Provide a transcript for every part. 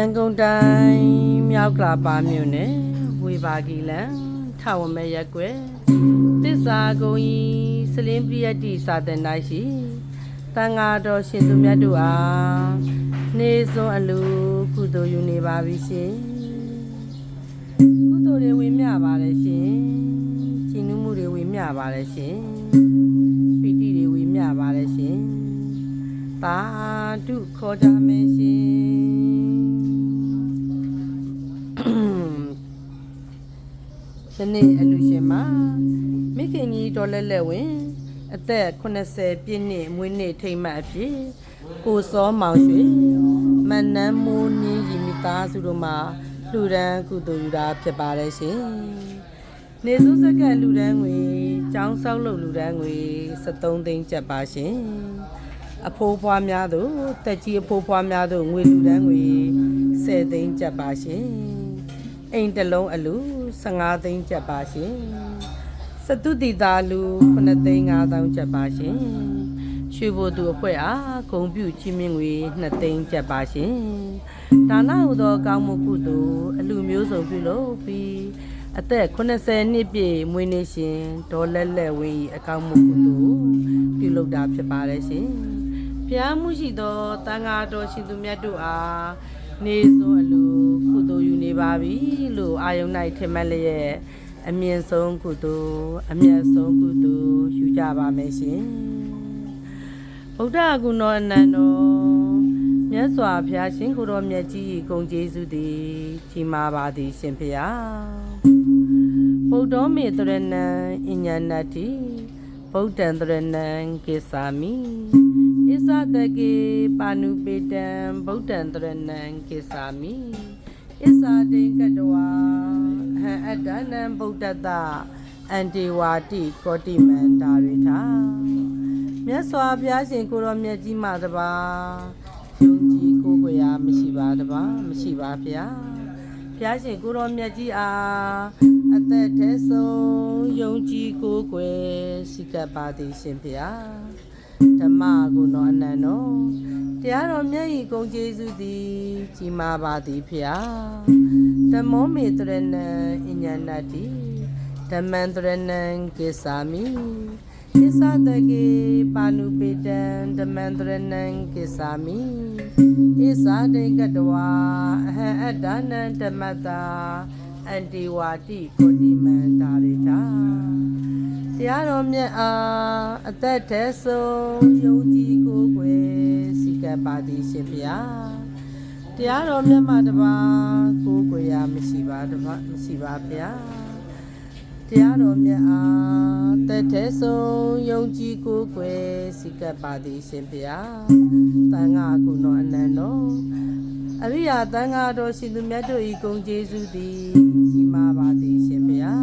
ရန်ကုန်တိုင်းမြောက်ကလာပါမြို့နယ်ဝေဘာဂီလန်ထဝမဲရက်ကွယ်တစ္ဆာကုံဤစလင်းပြည့်တိစာတင်တိုင်းရှိတန်ဃာတော်ရှင်သူမြတ်တို့အားနေစွန်အလူကုသိုလ်ယူနေပါပြီရှင်ကုသိုလ်တွေဝင်မြပါတယ်ရှင်ရှင်းနူးမှုတွေဝင်မြပါတယ်ရှင်ပီတိတွေဝင်မြပါတယ်ရှင်သာဓုခေါ်ကြမယ်ရှင် ဒီနေ့အလူရှင်မှာမိခင်ကြီးတော်လက်လက်ဝင် အသက်80ပြည့်နှစ်မွေးနေ့ထိမ့်မှတ်အဖြစ်ကိုစောမောင်ရွှေမန္နန်းမိုးနင်းရီမိသားစုတို့မှာလူဒန်းကုသိုလ်ယူတာဖြစ်ပါတယ်ရှင်။နေစုစက္ကန့်လူဒန်းငွေចောင်းဆောက်လုပ်လူဒန်းငွေ73သိန်းကျပ်ပါရှင်။အဖိုးဖွားများတို့တက်ကြီးအဖိုးဖွားများတို့ငွေလူဒန်းငွေ10သိန်းကျပ်ပါရှင်။အိမ်တစ်လုံးအလူ 15သိန်းကျပ်ပါရှင်။စတုတိတာလူ9သိန်း5000ကျပ်ပါရှင်။ရွှေဘိုသူအဖွဲ့အားဂုံပြူချီးမြှင့်ငွေ2သိန်းကျပ်ပါရှင်။ဒါနဟုသောကောင်းမှုကုသိုလ်အလူမျိုးစုံပြုလုပ်ပြီးအသက်80နှစ်ပြည့်မွေးနေ့ရှင်ဒေါ်လက်လက်ဝင်း၏အကောင်းမှုကုသိုလ်ပြုလုပ်တာဖြစ်ပါတယ်ရှင်။ဘုရားမှုရှိသောတန်ဃာတော်ရှင်သူမြတ်တို့အားနေစွန်အလူကုသိုလ်ယူနေ ပါပြီလို့အာယုန်၌ထင်မှတ်လျက်အမြင့်ဆုံးကုသိုလ်အမြတ်ဆုံးကုသိုလ်ယူကြပါမယ်ရှင်။ဗုဒ္ဓဂုဏောအနန္တောမြတ်စွာဘုရားရှင်ကိုယ်တော်မြတ်ကြီးဂုံကျေးဇူးသည်ကြီးမားပါသည်ရှင်ဖေယ။ဗုဒ္ဓောမေတရဏံအညဏတ္တိဗုဒ္ဓံတရဏံကိသာမိဣဇတကေပါဏုပေတံဗုဒ္ဓံတရဏံကိသာမိ ဣဇာတိကတဝါဟံအတ္တနံဗုဒ္ဓတအန္တေဝါတိကောတိမန္တာရိထာမြတ်စွာဘုရားရှင်ကိုယ်တော်မြတ်ကြီးမှတပါးယုံကြည်ကိုးကွယ်ရာမရှိပါတပါးမရှိပါဗျာဘုရားရှင်ကိုယ်တော်မြတ်ကြီးအားအသက်ထဲဆုံးယုံကြည်ကိုးကွယ်စိတ်ကပ်ပါသည်ရှင်ဘုရား ဓမ္မကုဏောအနန္တောတရားတော်မြတ်ဤဂုံကျေးဇူးသည်ကြီးမားပါသည်ဖျားဓမ္မောမေတရဏံအညာဏတ္တိဓမ္မံတရဏံကိသာမိဣသတကေပါဏုပေတံဓမ္မံတရဏံကိသာမိဣသတိကတဝါအဟံအတ္တနံဓမ္မတာအန္တိဝါတိကိုတိမန္တာရိတာ တရားတော်မြတ်အားအသက်ထဲဆုံးယုံကြည်ကိုယ်ွယ်စိကပ်ပါသည်ရှင်ဖျားတရားတော်မြတ်မှတပါးကိုယ်ွယ်ရာမရှိပါတပါမရှိပါဗျာတရားတော်မြတ်အားသက်ထဲဆုံးယုံကြည်ကိုယ်ွယ်စိကပ်ပါသည်ရှင်ဖျားတန်ခါကုနောအနန္တောအရိယာတန်ဃာတော်ရှင်သူမြတ်တို့ဤဂုံကျေးဇူးသည်ကြီးမားပါသည်ရှင်ဗျာ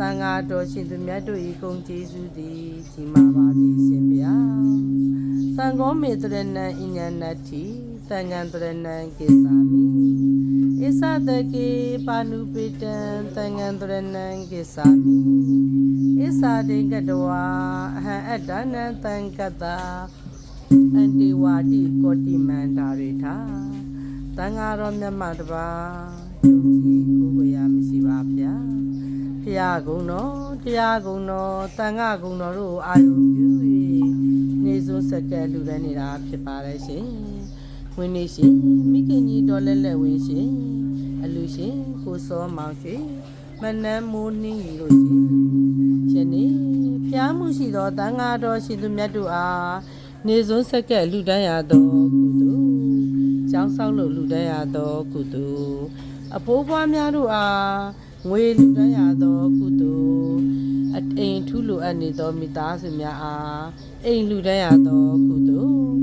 တန်ဃာတော်ရှင်သူမြတ်တို့ဤဂုံကျေးဇူးသည်ကြီးမားပါသည်ရှင်ဗျာသံဃောမေတရဏံအညာဏတ္ထိတန်ငံတရဏံကိသာမိဣသတကေပါဏုပေတံတန်ငံတရဏံကိသာမိဣသတိကတဝါအဟံအတ္တနံတံကတ္တာအန္တိဝါတိကောတိမန္တာရိထာတန်ဃာတော်မြတ်မတပါယုံကြည်ကိုယ်ကိုယ်ရာမရှိပါဗျာ ဖျားကုံတော်တရားကုံတော်တန်ဃာကုံတော်တို့အာယုပြု၍နေစိုးစက်ကဲလူရနေတာဖြစ်ပါလေရှင်ဝင်းနေရှင်မိခင်ကြီးတော်လက်လက်ဝင်းရှင်အလူရှင်ကိုစောမောင်ရွှေမနန်းမိုးနှင်းရီတို့ရှင်ယနေ့ဖျားမှုရှိသောတန်ဃာတော်ရှင်သူမြတ်တို့အားနေစွန်းဆက်ကဲလူတန်းရသောကုသိုလ်ကျောင်းဆောက်လို့လူတန်းရသောကုသိုလ်အဖိုးဖွားများတို့အား ငွေလူတန်းရသောကုသိုလ်အအိမ်ထူးလိုအပ်နေသောမိသားစုများအားအိမ်လူတန်းရသောကုသိုလ်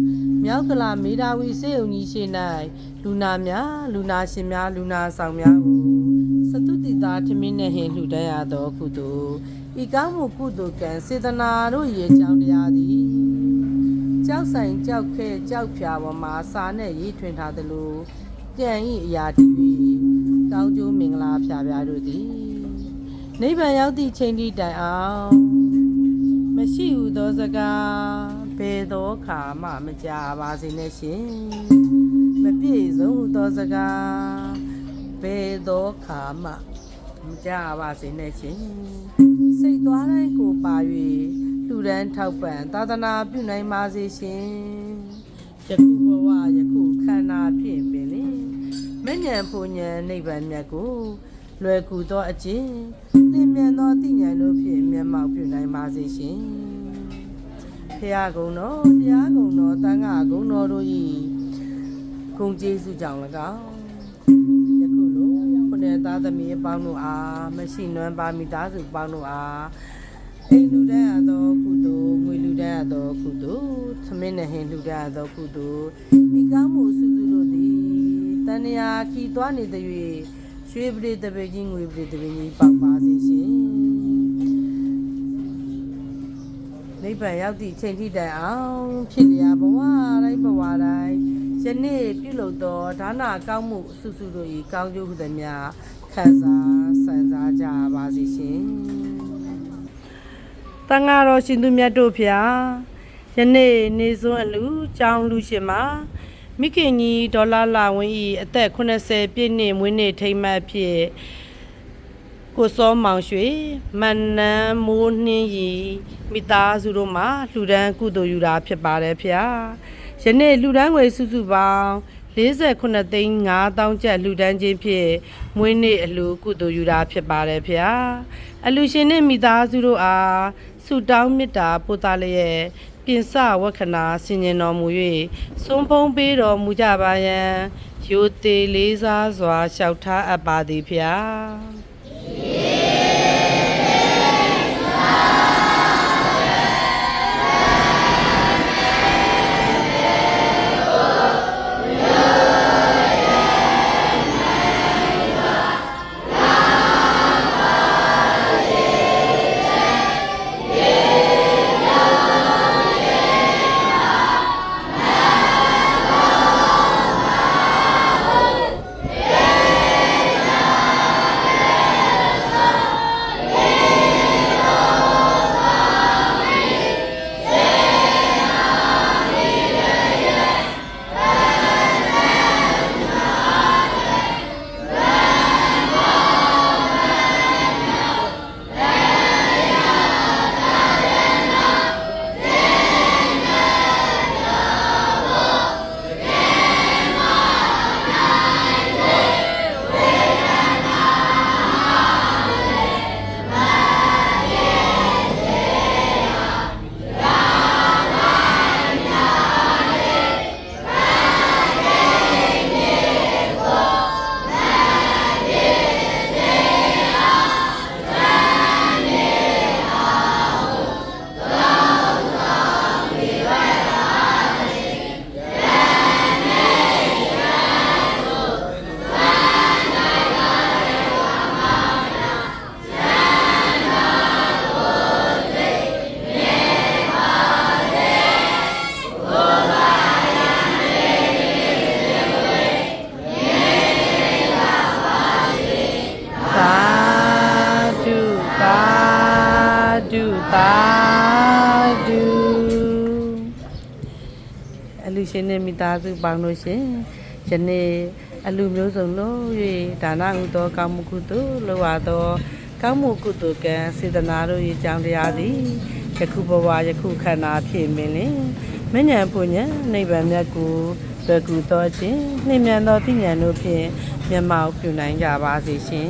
မြောက်ကလာမေဒါဝီစေုံကြီးရှိ၌လူနာများလူနာရှင်များလူနာဆောင်များကိုစတုတိတာထမင်းနှင့်ဟင်လှူဒန်းရသောကုသိုလ်ဤကောင်းမှုကုသိုလ်ကံစေတနာတို့ရဲ့ကြောင့်တရားသည်ကြောက်ဆိုင်ကြောက်ခဲကြောက်ဖြာပေါ်မှာစာနဲ့ရေးထွင်ထားသလို ကံဤအရာတည်၍ကောင်းကျိုးမင်္ဂလာဖြာဖြာတို့သည်နိဗ္ဗာန်ရောက်သည့်ချိန်ထိတိုင်အောင်မရှိဟုသောစကားဘယ်သောခါမှမကြပါစေနဲ့ရှင်မပြည့်စုံသောစကားဘယ်သောခါမှမကြပါစေနဲ့ရှင်စိတ်သွားတိုင်းကိုပါ၍လူရန်ထောက်ပံ့သာသနာပြုနိုင်ပါစေရှင်ယခုဘဝယခုခန္ဓာဖြင့်ပင်လေ မဉ္ဇဉ်ဖူဉ္ဇဉ်နိဗ္ဗာန်မြတ်ကိုလွယ်ကူသောအကျင့်သင်မြန်သောသိဉာဏ်တို့ဖြင့်မျက်မှောက်ပြုနိုင်ပါစေရှင်ဖရာကုံတော်ဖရာကုံတော်တန်ခါကုံတော်တို့ဤဂုံကျေးဇူးကြောင့်၎င်းယခုလိုခုနှစ်သားသမီးအပေါင်းတို့အားမရှိနွမ်းပါမိသားစုပေါင်းတို့အားအိမ်လူတန်းရသောကုသိုလ်ငွေလူတန်းရသောကုသိုလ်သမင်းနဲ့ဟင်လူတန်းရသောကုသိုလ်ဤကောင်းမှုစုစုတို့သည် တန်ရာခီသွားနေသည်၍ရွှေပရိသပေကြီးငွေပရိသပေကြီးပေါက်ပါစေရှင်နိဗ္ဗာန်ရောက်သည့်အချိန်ထိတိုင်အောင်ဖြစ်လျာဘဝတိုင်းဘဝတိုင်းယနေ့ပြုလုပ်သောဒါနကောင်းမှုအစုစုတို့၏ကောင်းကျိုးဟုသည်များခံစားဆင်စားကြပါစေရှင်။တန်ဃာတော်ရှင်သူမြတ်တို့ဖျားယနေ့နေစွန်းအလူကြောင်းလူရှင်မှာ မိခင်ကြီးဒေါ်လာလာဝင်း၏အသက်80ပြည့်နှစ်မွေးနေ့ထိမ်းမှတ်ဖြစ်ကိုစောမောင်ရွှေမန္နန်မိုးနှင်းရီမိသားစုတို့မှလှူဒန်းကုသိုလ်ယူတာဖြစ်ပါတယ်ဖေ။ယနေ့လှူဒန်းငွေစုစုပေါင်း48သိန်း5000ကျပ်လှူဒန်းခြင်းဖြင့်မွေးနေ့အလှူကုသိုလ်ယူတာဖြစ်ပါတယ်ဖေ။အလှူရှင်နှင့်မိသားစုတို့အားဆုတောင်းမေတ္တာပို့သလျက် ပြင်စဝက္ခဏာဆင်ញင်တော်မူ၍ဆုံးဖုံးပေးတော်မူကြပါယံရိုသေလေးစားစွာလျှောက်ထားအပ်ပါသည်ဖေ။ ရှင်နဲ့မိသားစုပေါင်းလို့ရှင်ယနေ့အလူမျိုးစုံလို့၍ဒါနဥသောကောင်းမှုကုသိုလ်လောရသောကောင်းမှုကုသိုလ်ကံစေတနာတို့၏ကြောင့်တရားသည်ယခုဘဝယခုခန္ဓာဖြစ်မင်းလင်မဉ္ဇဉ်ပုညံနိဗ္ဗာန်မြတ်ကိုတွေ့ကူသောခြင်းနှိမ့်မြန်သောသိဉာဏ်တို့ဖြင့်မျက်မှောက်ပြုနိုင်ကြပါစေရှင်